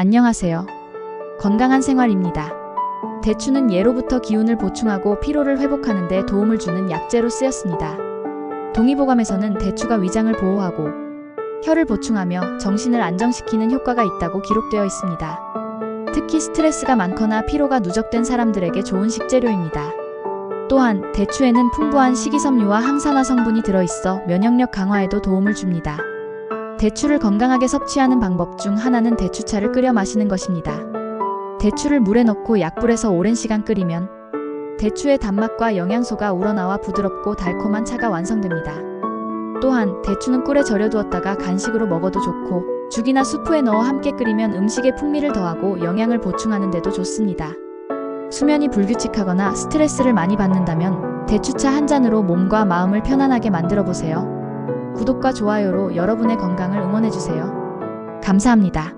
안녕하세요. 건강한 생활입니다. 대추는 예로부터 기운을 보충하고 피로를 회복하는 데 도움을 주는 약재로 쓰였습니다. 동의보감에서는 대추가 위장을 보호하고 혈을 보충하며 정신을 안정시키는 효과가 있다고 기록되어 있습니다. 특히 스트레스가 많거나 피로가 누적된 사람들에게 좋은 식재료입니다. 또한 대추에는 풍부한 식이섬유와 항산화 성분이 들어있어 면역력 강화에도 도움을 줍니다. 대추를 건강하게 섭취하는 방법 중 하나는 대추차를 끓여 마시는 것입니다. 대추를 물에 넣고 약불에서 오랜 시간 끓이면 대추의 단맛과 영양소가 우러나와 부드럽고 달콤한 차가 완성됩니다. 또한 대추는 꿀에 절여두었다가 간식으로 먹어도 좋고 죽이나 수프에 넣어 함께 끓이면 음식의 풍미를 더하고 영양을 보충하는 데도 좋습니다. 수면이 불규칙하거나 스트레스를 많이 받는다면 대추차 한 잔으로 몸과 마음을 편안하게 만들어 보세요. 구독과 좋아요로 여러분의 건강을 응원해 주세요. 감사합니다.